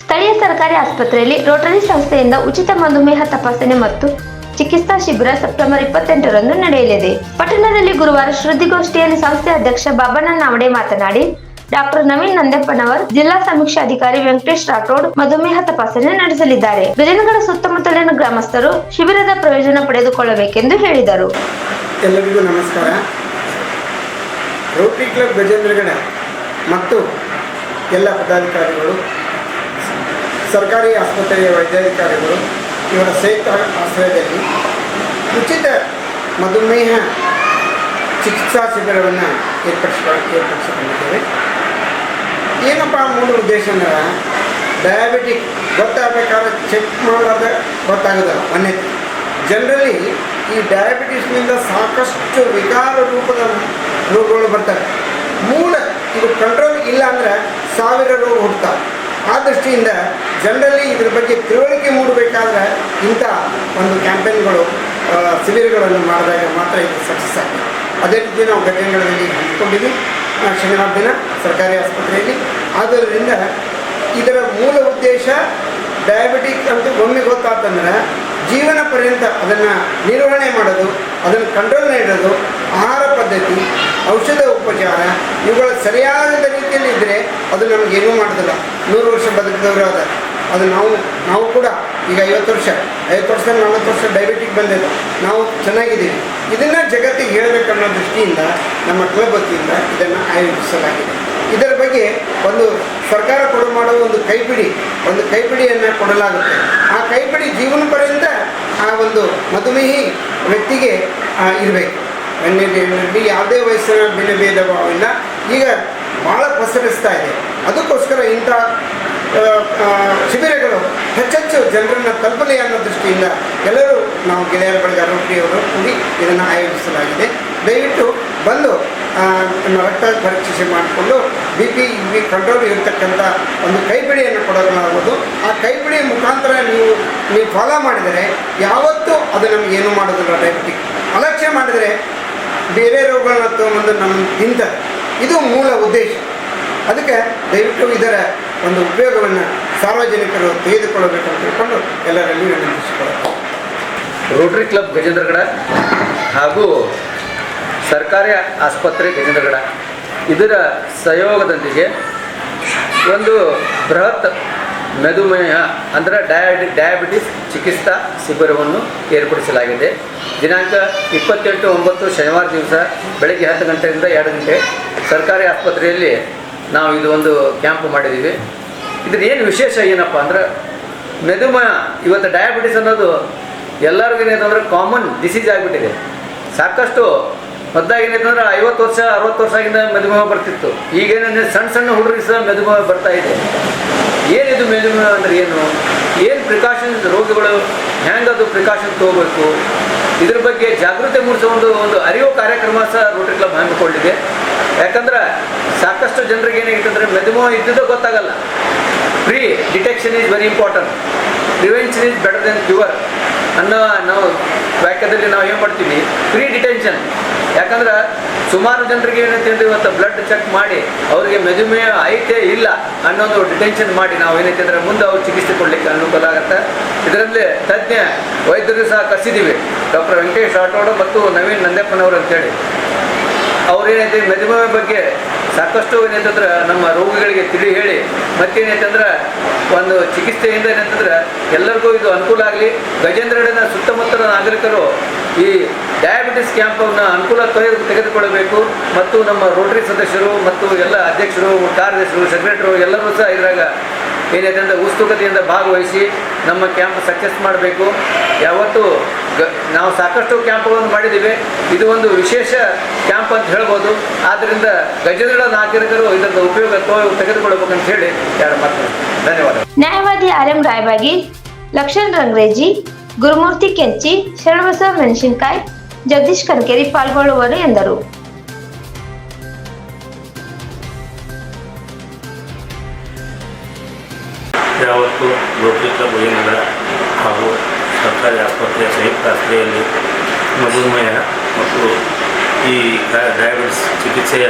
ಸ್ಥಳೀಯ ಸರ್ಕಾರಿ ಆಸ್ಪತ್ರೆಯಲ್ಲಿ ರೋಟರಿ ಸಂಸ್ಥೆಯಿಂದ ಉಚಿತ ಮಧುಮೇಹ ತಪಾಸಣೆ ಮತ್ತು ಚಿಕಿತ್ಸಾ ಶಿಬಿರ ಸೆಪ್ಟೆಂಬರ್ ಇಪ್ಪತ್ತೆಂಟರಂದು ನಡೆಯಲಿದೆ. ಪಟ್ಟಣದಲ್ಲಿ ಗುರುವಾರ ಸುದ್ದಿಗೋಷ್ಠಿಯಲ್ಲಿ ಸಂಸ್ಥೆ ಅಧ್ಯಕ್ಷ ಬಾಬಣ್ಣ ನಾವಡೆ ಮಾತನಾಡಿ, ಡಾಕ್ಟರ್ ನವೀನ್ ನಂದಪ್ಪನವರ್, ಜಿಲ್ಲಾ ಸಮೀಕ್ಷಾಧಿಕಾರಿ ವೆಂಕಟೇಶ್ ರಾಠೋಡ್ ಮಧುಮೇಹ ತಪಾಸಣೆ ನಡೆಸಲಿದ್ದಾರೆ. ಗಜನಗಡ ಸುತ್ತಮುತ್ತಲಿನ ಗ್ರಾಮಸ್ಥರು ಶಿಬಿರದ ಪ್ರಯೋಜನ ಪಡೆದುಕೊಳ್ಳಬೇಕೆಂದು ಹೇಳಿದರು. ಎಲ್ಲರಿಗೂ ನಮಸ್ಕಾರ. ರೋಟರಿ ಕ್ಲಬ್ ಗಜೇಂದ್ರಗಡ ಮತ್ತು ಎಲ್ಲ ಪದಾಧಿಕಾರಿಗಳು ಸರ್ಕಾರಿ ಆಸ್ಪತ್ರೆಯ ವೈದ್ಯಾಧಿಕಾರಿಗಳು ಇವರ ಸಂಯುಕ್ತ ಆಶ್ರಯದಲ್ಲಿ ಉಚಿತ ಮಧುಮೇಹ ಚಿಕಿತ್ಸಾ ಶಿಬಿರವನ್ನು ಏರ್ಪಡಿಸ ಏರ್ಪಡಿಸಿಕೊಂಡಿದ್ದೇವೆ. ಏನಪ್ಪ ಮೂಲ ಉದ್ದೇಶ ಅಂದ್ರೆ ಡಯಾಬಿಟಿಕ್ ಗೊತ್ತಾಗಬೇಕಾದ್ರೆ ಚೆಕ್ ಮಾಡೋದ ಗೊತ್ತಾಗೋದಲ್ಲ ಮೊನ್ನೆ ಜನರಲಿ ಈ ಡಯಾಬಿಟಿಸ್ನಿಂದ ಸಾಕಷ್ಟು ವಿಕಾರ ರೂಪದ ರೋಗಗಳು ಬರ್ತವೆ. ಮೂಲ ಇದು ಕಂಟ್ರೋಲ್ ಇಲ್ಲ ಅಂದರೆ ಸಾವಿರ ರೋಗ ಹುಡ್ತಾವೆ ಆ ದೃಷ್ಟಿಯಿಂದ ಜನರಲ್ಲಿ ಇದ್ರ ಬಗ್ಗೆ ತಿಳುವಳಿಕೆ ಮೂಡಬೇಕಾದ್ರೆ ಇಂಥ ಒಂದು ಕ್ಯಾಂಪೇನ್ಗಳು ಶಿಬಿರಗಳನ್ನು ಮಾಡಿದಾಗ ಮಾತ್ರ ಇದು ಸಕ್ಸಸ್ ಆಗಿದೆ ಅದೇ ರೀತಿ ನಾವು ಘಟನೆಗಳಲ್ಲಿ ಹಂಚಿಕೊಂಡಿದ್ವಿ ಆ, ಶನಿವಾರ ದಿನ ಸರ್ಕಾರಿ ಆಸ್ಪತ್ರೆಯಲ್ಲಿ. ಆದ್ದರಿಂದ ಇದರ ಮೂಲ ಉದ್ದೇಶ ಡಯಾಬಿಟಿಕ್ ಅಂತ ಒಮ್ಮೆ ಪರ್ಯಂತ ಅದನ್ನು ನಿರ್ವಹಣೆ ಮಾಡೋದು, ಅದನ್ನು ಕಂಟ್ರೋಲ್ ಇಡೋದು ಆಹಾರ ಪದ್ಧತಿ, ಔಷಧ ಉಪಚಾರ, ಇವುಗಳ ಸರಿಯಾದ ರೀತಿಯಲ್ಲಿ ಇದ್ದರೆ ಅದು ನಮಗೇನೂ ಮಾಡೋದಿಲ್ಲ. ನೂರು ವರ್ಷ ಬದುಕಿದವರಾದ ಅದ ನಾವು ನಾವು ಕೂಡ ಈಗ ಐವತ್ತು ವರ್ಷ ಐವತ್ತು ವರ್ಷ, ನಲವತ್ತು ವರ್ಷ ಡಯಾಬಿಟಿಕ್ ಬಂದಿದೆ ನಾವು ಚೆನ್ನಾಗಿದ್ದೀವಿ. ಇದನ್ನು ಜಗತ್ತಿಗೆ ಹೇಳಬೇಕನ್ನೋ ದೃಷ್ಟಿಯಿಂದ ನಮ್ಮ ಕ್ಲಬ್ ವತಿಯಿಂದ ಇದನ್ನು ಆಯೋಜಿಸಲಾಗಿದೆ. ಇದರ ಬಗ್ಗೆ ಒಂದು ಸರ್ಕಾರ ಕೊಡು ಮಾಡುವ ಒಂದು ಕೈಪಿಡಿ, ಒಂದು ಕೈಪಿಡಿಯನ್ನು ಕೊಡಲಾಗುತ್ತೆ. ಆ ಕೈಪಿಡಿ ಜೀವನ ಆ ಒಂದು ಮಧುಮೇಹಿ ವ್ಯಕ್ತಿಗೆ ಇರಬೇಕು. ಎಣ್ಣೆಯಲ್ಲಿ ಯಾವುದೇ ವಯಸ್ಸಿನ ಬೆಲೆ ಭೇದ ಇಲ್ಲ. ಈಗ ಭಾಳ ಪಸರಿಸ್ತಾ ಇದೆ. ಅದಕ್ಕೋಸ್ಕರ ಇಂಥ ಶಿಬಿರಗಳು ಹೆಚ್ಚೆಚ್ಚು ಜನರನ್ನು ತಲುಪಲಿ ಅನ್ನೋ ದೃಷ್ಟಿಯಿಂದ ಎಲ್ಲರೂ ನಾವು ಗೆಳೆಯರ ಬಳಗ ಆರೋಗ್ಯವರು ಕೂಡಿ ಇದನ್ನು ಆಯೋಜಿಸಲಾಗಿದೆ. ದಯವಿಟ್ಟು ಬಂದು ರಕ್ತ ಪರೀಕ್ಷೆ ಮಾಡಿಕೊಂಡು ಬಿ ಪಿ, ಬಿ ಕಂಟ್ರೋಲ್ ಇರತಕ್ಕಂಥ ಒಂದು ಕೈಪಿಡಿಯನ್ನು ಕೊಡಲಾಗುವುದು ಆ ಕೈಪಿಡಿ ಮುಖಾಂತರ ನೀವು ನೀವು ಫಾಲೋ ಮಾಡಿದರೆ ಯಾವತ್ತೂ ಅದು ನಮಗೇನು ಮಾಡೋದಿಲ್ಲ ಡಯಾಬಿಟಿಕ್ ಅಲಕ್ಷ್ಯ ಮಾಡಿದರೆ ಬೇರೆ ರೋಗಗಳನ್ನ ತಗೊಂಡು ನಮ್ಮ ತಿಂತ ಇದು ಮೂಲ ಉದ್ದೇಶ. ಅದಕ್ಕೆ ದಯವಿಟ್ಟು ಇದರ ಒಂದು ಉಪಯೋಗವನ್ನು ಸಾರ್ವಜನಿಕರು ತೆಗೆದುಕೊಳ್ಳಬೇಕಂತ ತಿಳ್ಕೊಂಡು ಎಲ್ಲರಲ್ಲಿ ವಿನಂತಿಸಿಕೊಳ್ಳುತ್ತೇವೆ ರೋಟರಿ ಕ್ಲಬ್ ಗಜೇಂದ್ರಗಡ ಹಾಗೂ ಸರ್ಕಾರಿ ಆಸ್ಪತ್ರೆ ಗಜೇಂದ್ರಗಡ ಇದರ ಸಹಯೋಗದೊಂದಿಗೆ ಒಂದು ಬೃಹತ್ ಮಧುಮೇಹ, ಅಂದರೆ ಡಯಾಬಿ ಡಯಾಬಿಟಿಸ್ ಚಿಕಿತ್ಸಾ ಶಿಬಿರವನ್ನು ಏರ್ಪಡಿಸಲಾಗಿದೆ. ದಿನಾಂಕ ಇಪ್ಪತ್ತೆಂಟು ಒಂಬತ್ತು ಶನಿವಾರ ದಿವಸ ಬೆಳಗ್ಗೆ ಹತ್ತು ಗಂಟೆಯಿಂದ ಎರಡು ಗಂಟೆ ಸರ್ಕಾರಿ ಆಸ್ಪತ್ರೆಯಲ್ಲಿ ನಾವು ಇದು ಒಂದು ಕ್ಯಾಂಪ್ ಮಾಡಿದ್ದೀವಿ. ಇದ್ರ ಏನು ವಿಶೇಷ ಏನಪ್ಪ ಅಂದ್ರೆ ಮೆದುಮೇಹ ಇವತ್ತು ಡಯಾಬಿಟಿಸ್ ಅನ್ನೋದು ಎಲ್ಲರಿಗೂ ಏನಂತಂದ್ರೆ ಕಾಮನ್ ಡಿಸೀಸ್ ಆಗಿಬಿಟ್ಟಿದೆ. ಸಾಕಷ್ಟು ಮೊದಲಾಗಿ ಏನೈತಂದ್ರೆ ಐವತ್ತು ವರ್ಷ, ಅರವತ್ತು ವರ್ಷ ಆಗಿಂದ ಮೆದುಮೇಹ ಬರ್ತಿತ್ತು ಈಗೇನಂದ್ರೆ ಸಣ್ಣ ಸಣ್ಣ ಹುಡುಗರಿಗೆ ಸಹ ಮೆದುಮೇಹ ಬರ್ತಾ ಇದೆ. ಏನಿದು ಮೆದುಮೇಹ ಅಂದ್ರೆ ಏನು? ಏನು ಪ್ರಿಕಾಷನ್ ರೋಗಗಳು ಅದು ಪ್ರಿಕಾಷನ್ ತಗೋಬೇಕು? ಇದ್ರ ಬಗ್ಗೆ ಜಾಗೃತಿ ಮೂಡಿಸೋ ಒಂದು ಒಂದು ಅರಿವು ಕಾರ್ಯಕ್ರಮ ಸಹ ರೋಟರಿ ಕ್ಲಬ್ ಹಮ್ಮಿಕೊಂಡಿದೆ. ಯಾಕಂದ್ರೆ ಸಾಕಷ್ಟು ಜನರಿಗೆ ಏನಾಗಿತ್ತು ಮಧುಮೇಹ ಮೆದುಮೇಹ ಇದ್ದಿದ್ದು ಗೊತ್ತಾಗಲ್ಲ. Pre detection is very important prevention is better than cure ಅನ್ನೋ ನಾವು ವಾಕ್ಯದಲ್ಲಿ ನಾವು ಏನು ಮಾಡ್ತೀವಿ? ಫ್ರೀ ಡಿಟೆನ್ಷನ್ ಯಾಕಂದ್ರೆ ಸುಮಾರು ಜನರಿಗೆ ಏನೈತೆ ಅಂದ್ರೆ ಇವತ್ತು ಬ್ಲಡ್ ಚೆಕ್ ಮಾಡಿ ಅವರಿಗೆ ಮೆದುಮೇಹ ಐತೆ ಇಲ್ಲ ಅನ್ನೋದು ಡಿಟೆನ್ಷನ್ ಮಾಡಿ ನಾವು ಏನೈತೆ ಅಂದ್ರೆ ಮುಂದೆ ಅವ್ರು ಚಿಕಿತ್ಸೆ ಕೊಡ್ಲಿಕ್ಕೆ ಅನುಕೂಲ ಆಗುತ್ತೆ. ಇದರಲ್ಲಿ ತಜ್ಞ ವೈದ್ಯರು ಸಹ ಕರೆಸಿದ್ದೀವಿ ಡಾಕ್ಟರ್ ವೆಂಕಟೇಶ್ ರಾಠೋಡ್ ಮತ್ತು ನವೀನ್ ನಂದಪ್ಪನವರು ಅಂತೇಳಿ. ಅವ್ರೇನೈತೆ ಮೆದುಮೇಹ ಬಗ್ಗೆ ಸಾಕಷ್ಟು ಏನಂತಂದ್ರೆ ನಮ್ಮ ರೋಗಿಗಳಿಗೆ ತಿಳಿ ಹೇಳಿ, ಮತ್ತೇನೈತಂದ್ರೆ ಒಂದು ಚಿಕಿತ್ಸೆಯಿಂದ ಏನಂತಂದ್ರೆ ಎಲ್ಲರಿಗೂ ಇದು ಅನುಕೂಲ ಆಗಲಿ. ಗಜೇಂದ್ರಗಡನ ಸುತ್ತಮುತ್ತಲ ನಾಗರಿಕರು ಈ ಡಯಾಬಿಟಿಸ್ ಕ್ಯಾಂಪನ್ನು ಅನುಕೂಲ ತೆಗೆ- ತೆಗೆದುಕೊಳ್ಳಬೇಕು. ಮತ್ತು ನಮ್ಮ ರೋಟರಿ ಸದಸ್ಯರು ಮತ್ತು ಎಲ್ಲ ಅಧ್ಯಕ್ಷರು, ಕಾರ್ಯದರ್ಶಿಗಳು ಸೆಕ್ರೆಟರಿ ಎಲ್ಲರೂ ಸಹ ಇದ್ರಾಗ ಏನೈತೆ ಅಂದರೆ ಉತ್ಸುಕತೆಯಿಂದ ಭಾಗವಹಿಸಿ ನಮ್ಮ ಕ್ಯಾಂಪ್ ಸಕ್ಸಸ್ ಮಾಡಬೇಕು. ಯಾವತ್ತು ಗ, ನಾವು ಸಾಕಷ್ಟು ಕ್ಯಾಂಪ್ಗಳನ್ನು ಮಾಡಿದ್ದೀವಿ. ಇದು ಒಂದು ವಿಶೇಷ ಕ್ಯಾಂಪ್ ಅಂತ ಹೇಳ್ಬೋದು. ಆದ್ದರಿಂದ ಗಜೇಂದ್ರ ನಾಗರಿಕರು ಇದರ ಉಪಯೋಗ ತೆಗೆದುಕೊಳ್ಳಬೇಕಂತ ಹೇಳಿ ಎರಡು ಮಾತು ಧನ್ಯವಾದ ನ್ಯಾಯವಾದಿ ಆರ್ ಎಂ ರಾಯಬಾಗಿ ಲಕ್ಷ್ಮಣ್ ರಂಗ್ರೇಜಿ, ಗುರುಮೂರ್ತಿ ಕೆಂಚಿ, ಶರಣಬಸವ ಮೆಣಸಿನಕಾಯಿ, ಜಗದೀಶ್ ಕನಕೇರಿ ಪಾಲ್ಗೊಳ್ಳುವರು ಎಂದರು. ಯಾವತ್ತು ರೋಟರಿ ಕ್ಲಬ್ ಹಾಗೂ ಸರ್ಕಾರಿ ಆಸ್ಪತ್ರೆಯ ಸಂಯುಕ್ತ ಆಸ್ಪತ್ರೆಯಲ್ಲಿ ಮಧುಮೇಹ ಮತ್ತು ಈ ಡಯಾಬಿಟಿಸ್ ಚಿಕಿತ್ಸೆಯ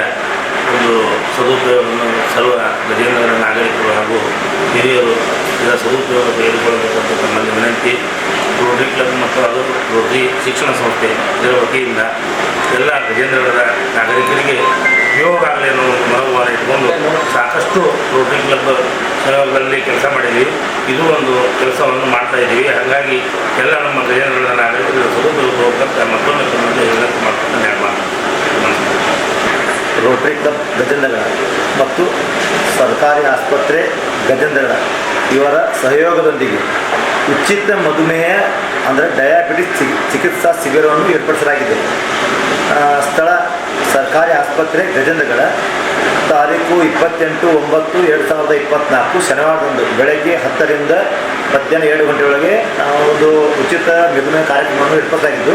ಒಂದು ಸದುಪಯೋಗವನ್ನು ಸರ್ವ ಗಜೇಂದ್ರ ನಾಗರಿಕರು ಹಾಗೂ ಹಿರಿಯರು ಇದರ ಸದುಪಯೋಗ ತೆಗೆದುಕೊಳ್ಳಬೇಕಂತ ತಮ್ಮಲ್ಲಿ ವಿನಂತಿ. ರೋಟರಿ ಕ್ಲಬ್ ಮತ್ತು ಅದು ರೋಟರಿ ಶಿಕ್ಷಣ ಸಂಸ್ಥೆ ಇದರ ವತಿಯಿಂದ ಎಲ್ಲ ಗಜೇಂದ್ರಗಢದ ನಾಗರಿಕರಿಗೆ ಅನ್ನೋ ಮನೋಭಾವ ಇಟ್ಕೊಂಡು ಸಾಕಷ್ಟು ರೋಟರಿ ಕ್ಲಬ್ ಸಹಯೋಗದಲ್ಲಿ ಕೆಲಸ ಮಾಡಿದ್ದೀವಿ ಇದು ಒಂದು ಕೆಲಸವನ್ನು ಮಾಡ್ತಾ ಇದ್ದೀವಿ. ಹಾಗಾಗಿ ಎಲ್ಲ ನಮ್ಮ ಗಜೇಂದ್ರಗಡದ ನಾಗರಿಕರು ಮತ್ತೊಮ್ಮೆ ತಮ್ಮಲ್ಲಿ ವಿನಂತಿ ಮಾಡ್ಕೊಂಡು ರೋಟರಿ ಕ್ಲಬ್ ಗಜೇಂದ್ರಗಡ ಮತ್ತು ಸರ್ಕಾರಿ ಆಸ್ಪತ್ರೆ ಗಜೇಂದ್ರಗಡ. ಇವರ ಸಹಯೋಗದೊಂದಿಗೆ ಉಚಿತ ಮಧುಮೇಹ ಅಂದರೆ ಡಯಾಬಿಟಿಸ್ ಚಿಕಿತ್ಸಾ ಶಿಬಿರವನ್ನು ಏರ್ಪಡಿಸಲಾಗಿದೆ. ಸ್ಥಳ ಸರ್ಕಾರಿ ಆಸ್ಪತ್ರೆ ಗಜೇಂದ್ರಗಡ. ತಾರೀಕು ಇಪ್ಪತ್ತೆಂಟು ಒಂಬತ್ತು ಎರಡು ಸಾವಿರದ ಇಪ್ಪತ್ತ್ನಾಲ್ಕು ಶನಿವಾರದಂದು ಬೆಳಗ್ಗೆ ಹತ್ತರಿಂದ ಮಧ್ಯಾಹ್ನ ಏಳು ಗಂಟೆಯೊಳಗೆ ನಾವು ಒಂದು ಉಚಿತ ಮಿಥುನ ಕಾರ್ಯಕ್ರಮವನ್ನು ಏರ್ಪಡಿಸಲಾಗಿದ್ದು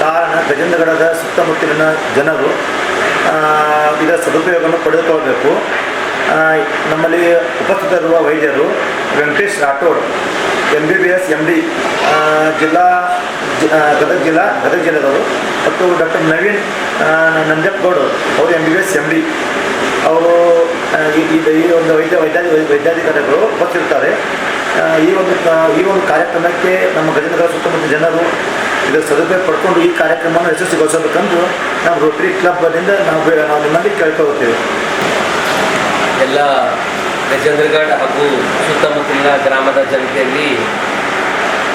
ಕಾರಣ ಗಜೇಂದ್ರಗಡದ ಸುತ್ತಮುತ್ತಲಿನ ಜನರು ಇದರ ಸದುಪಯೋಗವನ್ನು ಪಡೆದುಕೊಳ್ಳಬೇಕು. ಆ, ನಮ್ಮಲ್ಲಿ ಉಪಸ್ಥಿತರಿರುವ ವೈದ್ಯರು Venkatesh Rathod M B B S M D ಜಿಲ್ಲಾ ಗದಗ ಜಿಲ್ಲಾ, ಗದಗ ಜಿಲ್ಲೆದವರು ಮತ್ತು ಡಾಕ್ಟರ್ ನವೀನ್ ನಂಜಪ್ಪಗೌಡ ಅವರು M B B S M D ಅವರು ಈ- ಒಂದು ವೈದ್ಯ, ವೈದ್ಯಾಧಿ, ವೈದ್ಯಾಧಿಕಾರಿಗಳು ಉಪಸ್ಥಿರ್ತಾರೆ ಈ ಒಂದು ಈ ಒಂದು ಕಾರ್ಯಕ್ರಮಕ್ಕೆ ನಮ್ಮ ಗದಗ ಸುತ್ತಮುತ್ತ ಜನರು ಇದರ ಸದುಪಯೋಗ ಪಡ್ಕೊಂಡು ಈ ಕಾರ್ಯಕ್ರಮವನ್ನು ಯಶಸ್ವಿಗೊಳಿಸಬೇಕಂದು ನಾವು ರೋಟರಿ ಕ್ಲಬ್ನಿಂದ ನಾವು ನಾವು ನಿಮ್ಮಲ್ಲಿ ಕೇಳ್ಕೊಳ್ತೇವೆ. ಎಲ್ಲ ಗಜೇಂದ್ರಗಢ ಹಾಗೂ ಸುತ್ತಮುತ್ತಲಿನ ಗ್ರಾಮದ ಜನತೆಯಲ್ಲಿ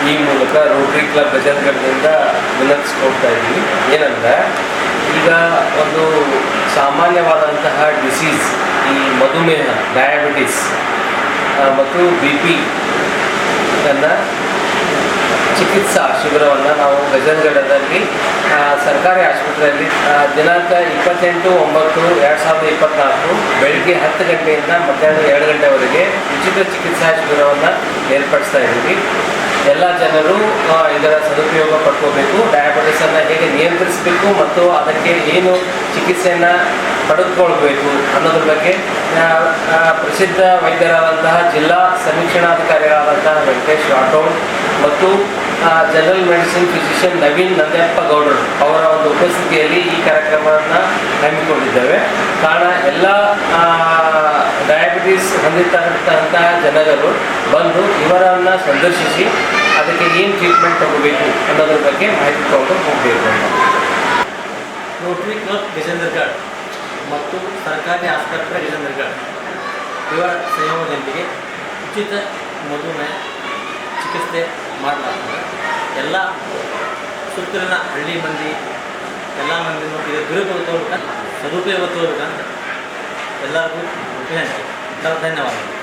ಈ ಮೂಲಕ ರೋಟರಿ ಕ್ಲಬ್ ಗಜೇಂದ್ರಗಢದಿಂದ ವಿನಂತಿಸ್ಕೊಳ್ತಾ ಇದ್ದೀವಿ ಏನಂದ್ರೆ, ಈಗ ಒಂದು ಸಾಮಾನ್ಯವಾದಂತಹ ಡಿಸೀಸ್ ಈ ಮಧುಮೇಹ ಡಯಾಬಿಟಿಸ್ ಮತ್ತು ಬಿ ಪಿ ಅನ್ನು ಚಿಕಿತ್ಸಾ ಶಿಬಿರವನ್ನು ನಾವು ಗಜನ್ಗಡದಲ್ಲಿ ಸರ್ಕಾರಿ ಆಸ್ಪತ್ರೆಯಲ್ಲಿ ದಿನಾಂಕ ಇಪ್ಪತ್ತೆಂಟು, ಒಂಬತ್ತು, ಎರಡು ಸಾವಿರದ ಇಪ್ಪತ್ತ್ನಾಲ್ಕು ಬೆಳಗ್ಗೆ ಹತ್ತು ಗಂಟೆಯಿಂದ ಮಧ್ಯಾಹ್ನ ಎರಡು ಗಂಟೆವರೆಗೆ ಉಚಿತ ಚಿಕಿತ್ಸಾ ಶಿಬಿರವನ್ನು ಏರ್ಪಡಿಸ್ತಾ ಇದ್ದೀವಿ. ಎಲ್ಲ ಜನರು ಇದರ ಸದುಪಯೋಗ ಪಡ್ಕೋಬೇಕು ಡಯಾಬಿಟಿಸನ್ನು ಹೇಗೆ ನಿಯಂತ್ರಿಸಬೇಕು ಮತ್ತು ಅದಕ್ಕೆ ಏನು ಚಿಕಿತ್ಸೆಯನ್ನು ಪಡೆದುಕೊಳ್ಬೇಕು ಅನ್ನೋದ್ರ ಬಗ್ಗೆ ಪ್ರಸಿದ್ಧ ವೈದ್ಯರಾದಂತಹ ಜಿಲ್ಲಾ ಸಮೀಕ್ಷಣಾಧಿಕಾರಿಗಳಾದಂತಹ ವೆಂಕಟೇಶ್ ರಾಠೋಡ್ ಮತ್ತು general medicine physician Naveen Nandappa ಗೌಡರು ಅವರ ಒಂದು ಉಪಸ್ಥಿತಿಯಲ್ಲಿ ಈ ಕಾರ್ಯಕ್ರಮವನ್ನು ಹಮ್ಮಿಕೊಂಡಿದ್ದೇವೆ. ಕಾರಣ ಎಲ್ಲ ಡಯಾಬಿಟೀಸ್ ಹೊಂದಿರ್ತಕ್ಕಂತಹ ಜನರು ಬಂದು ಇವರನ್ನು ಸಂದರ್ಶಿಸಿ ಅದಕ್ಕೆ ಏನು ಟ್ರೀಟ್ಮೆಂಟ್ ತಗೋಬೇಕು ಅನ್ನೋದ್ರ ಬಗ್ಗೆ ಮಾಹಿತಿ ತಗೊಂಡು ಹೋಗಬೇಕು. ರೋಟರಿ ಕ್ಲಬ್ ಗಜೇಂದ್ರಗಢ್ ಮತ್ತು ಸರ್ಕಾರಿ ಆಸ್ಪತ್ರೆ ಗಜೇಂದ್ರಗಢ್ ಇವರ ಸಹಯೋಗದೊಂದಿಗೆ ಉಚಿತ ಮಧುಮೇಹ ಚಿಕಿತ್ಸೆ ಮಾಡಲಾಗ್ತದೆ. ಎಲ್ಲ ಸುತ್ತಲಿನ ಹಳ್ಳಿ ಮಂದಿ ಎಲ್ಲ ಮಂದಿ ದುರುಪಯೋಗ ತೋರ್ಬೇಕಂತ ಸದುಪಯೋಗ ತೋರ್ಬೇಕಂತ ಎಲ್ಲರಿಗೂ ವಿನಂತಿ ಧನ್ಯವಾದಗಳು.